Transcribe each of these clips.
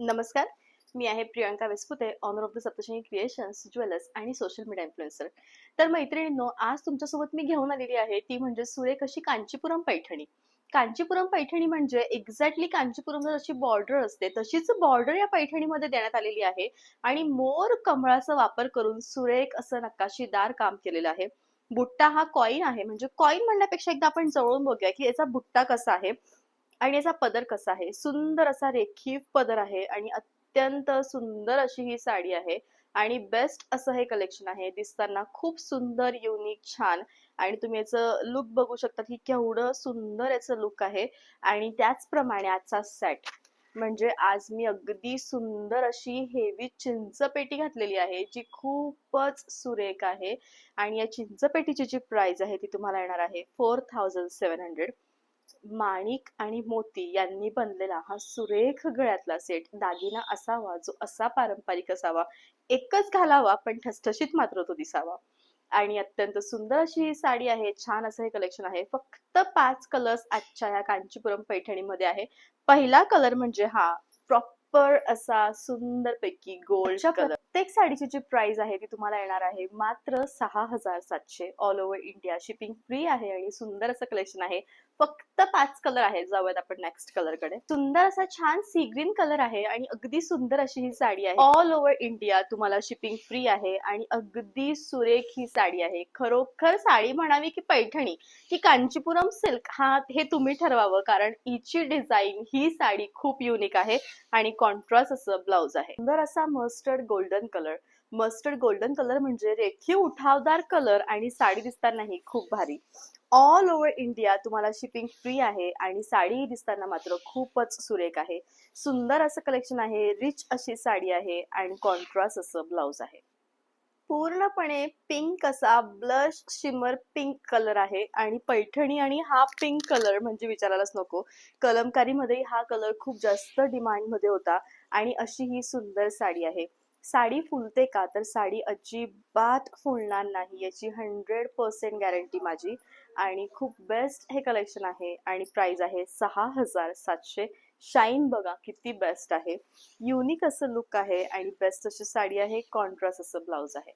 नमस्कार. मी आहे Priyanka Vespute owner of the Saptashani creations jewellers आणि सोशल मीडिया इन्फ्लुएन्सर तर मैत्रिणींनो आज तुमच्यासोबत मी घेऊन आलेली आहे ती म्हणजे सुरेख अशी कांचीपुरम पैठणी. कांचीपुरम पैठणी म्हणजे एक्झॅक्टली कांचीपुरमला जशी बॉर्डर असते तशीच बॉर्डर या पैठणीमध्ये देण्यात आलेली आहे. आणि मोर कमळाचा वापर करून सुरेख असं नकाशीदार काम केलेलं आहे. बुट्टा हा कॉईन आहे म्हणजे कॉईन म्हणण्यापेक्षा एकदा आपण जवळून बघूया की याचा बुट्टा कसा आहे. आणि याचा पदर कसा आहे? सुंदर असा रेखीव पदर आहे आणि अत्यंत सुंदर अशी ही साडी आहे आणि बेस्ट असं हे कलेक्शन आहे. दिसताना खूप सुंदर युनिक छान आणि तुम्ही याचं लुक बघू शकता की केवढं सुंदर याचं लुक आहे आणि त्याचप्रमाणे आजचा सेट म्हणजे आज मी अगदी सुंदर अशी हेवी चिंचपेटी घातलेली आहे जी खूपच सुरेख आहे आणि या चिंचपेटीची जी प्राइस आहे ती तुम्हाला येणार आहे फोर थाउजंड सेवन हंड्रेड माणिक आणि मोती यांनी बनलेला हा सुरेख गळ्यातला सेट दागिना असावा जो असा पारंपरिक असावा एकच घालावा पण ठसठशीत मात्र तो दिसावा. आणि अत्यंत सुंदर अशी ही साडी आहे छान असं हे कलेक्शन आहे. फक्त पाच कलर्स आजच्या या कांचीपुरम पैठणीमध्ये आहे. पहिला कलर म्हणजे हा प्रॉपर असा सुंदर पैकी गोल्ड कलर प्रत्येक साडीची जी प्राइस आहे ती तुम्हाला येणार आहे मात्र सहा हजार सातशे all over India shipping free आहे आणि सुंदर असं कलेक्शन आहे. फक्त पाच कलर आहेत जाऊयात आपण नेक्स्ट कलरकडे. सुंदर असा छान सी ग्रीन कलर आहे आणि अगदी सुंदर अशी ही साडी आहे. ऑल ओव्हर इंडिया तुम्हाला शिपिंग फ्री आहे आणि अगदी सुरेख ही साडी आहे. खरोखर साडी म्हणावी की पैठणी की कांचीपुरम सिल्क हा हे तुम्ही ठरवावं कारण हिची डिझाईन ही साडी खूप युनिक आहे आणि कॉन्ट्रास्ट असं ब्लाउज आहे. सुंदर असा mustard golden colour mustard golden colour म्हणजे रेखीव उठावदार कलर आणि साडी दिसतानाही खूप भारी. ऑल ओव्हर इंडिया तुम्हाला शिपिंग फ्री आहे आणि साडी दिसताना मात्र खूपच सुरेख आहे. सुंदर असं कलेक्शन आहे रिच अशी साडी आहे आणि कॉन्ट्रास्ट असं ब्लाउज आहे. पूर्णपणे पिंक असा ब्लश शिमर पिंक कलर आहे आणि पैठणी आणि हा पिंक कलर म्हणजे विचारायलाच नको. कलमकारीमध्ये हा कलर खूप जास्त डिमांडमध्ये होता आणि अशी ही सुंदर साडी आहे. साडी फुलते का? तर साडी अजिबात फुलणार नाही. याची हंड्रेड पर्सेंट गॅरंटी माझी. आणि खूप बेस्ट हे कलेक्शन आहे. आणि प्राईज आहे सहा हजार सातशे. शाईन बघा किती बेस्ट आहे. युनिक असं लुक आहे. आणि बेस्ट अशी साडी आहे. कॉन्ट्रास्ट असं ब्लाऊज आहे.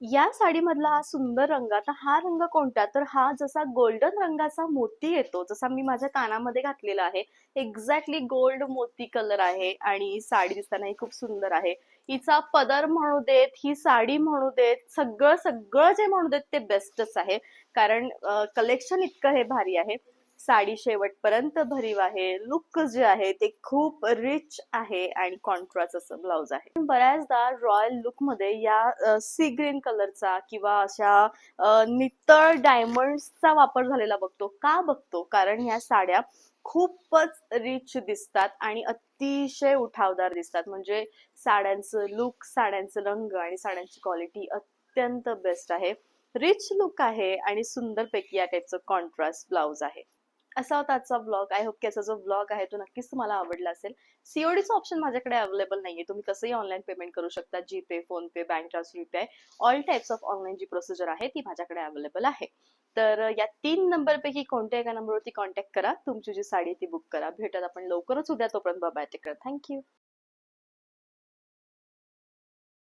या साडीमधला हा सुंदर रंग आता हा रंग कोणता? तर हा जसा गोल्डन रंगाचा मोती येतो जसा मी माझ्या कानामध्ये घातलेला आहे एक्झॅक्टली गोल्ड मोती कलर आहे आणि साडी दिसताना ही खूप सुंदर आहे. हिचा पदर म्हणू देत ही साडी म्हणू देत सगळं सगळं जे म्हणू देत ते बेस्टच आहे. कारण कलेक्शन इतकं हे भारी आहे. साडी शेवटपर्यंत भरीव आहे. लुक जे आहे ते खूप रिच आहे आणि कॉन्ट्रास्ट असं ब्लाउज आहे. बऱ्याचदा रॉयल लुकमध्ये या सी ग्रीन कलरचा किंवा अशा नितळ डायमंडचा वापर झालेला बघतो. का बघतो? कारण या साड्या खूपच रिच दिसतात आणि अतिशय उठावदार दिसतात. म्हणजे साड्यांचं लुक साड्यांचं रंग आणि साड्यांची क्वालिटी अत्यंत बेस्ट आहे. रिच लुक आहे आणि सुंदरपैकी या टाईपचं कॉन्ट्रास्ट ब्लाउज आहे. असा होता आजचा ब्लॉग आय होप की असा जो ब्लॉग आहे तो नक्कीच तुम्हाला आवडला असेल. सीओडीचं ऑप्शन माझ्याकडे अवेलेबल नाहीये. तुम्ही कसंही ऑनलाईन पेमेंट करू शकता. GPay PhonePe bank transfer UPI all types of online G procedure आहे ती माझ्याकडे अवेलेबल आहे. तर या तीन नंबरपैकी कोणत्या एका नंबरवरती कॉन्टॅक्ट करा. तुमची जी साडी ती बुक करा. भेटत आपण लवकरच उद्या तोपर्यंत बाबा टेक थँक्यू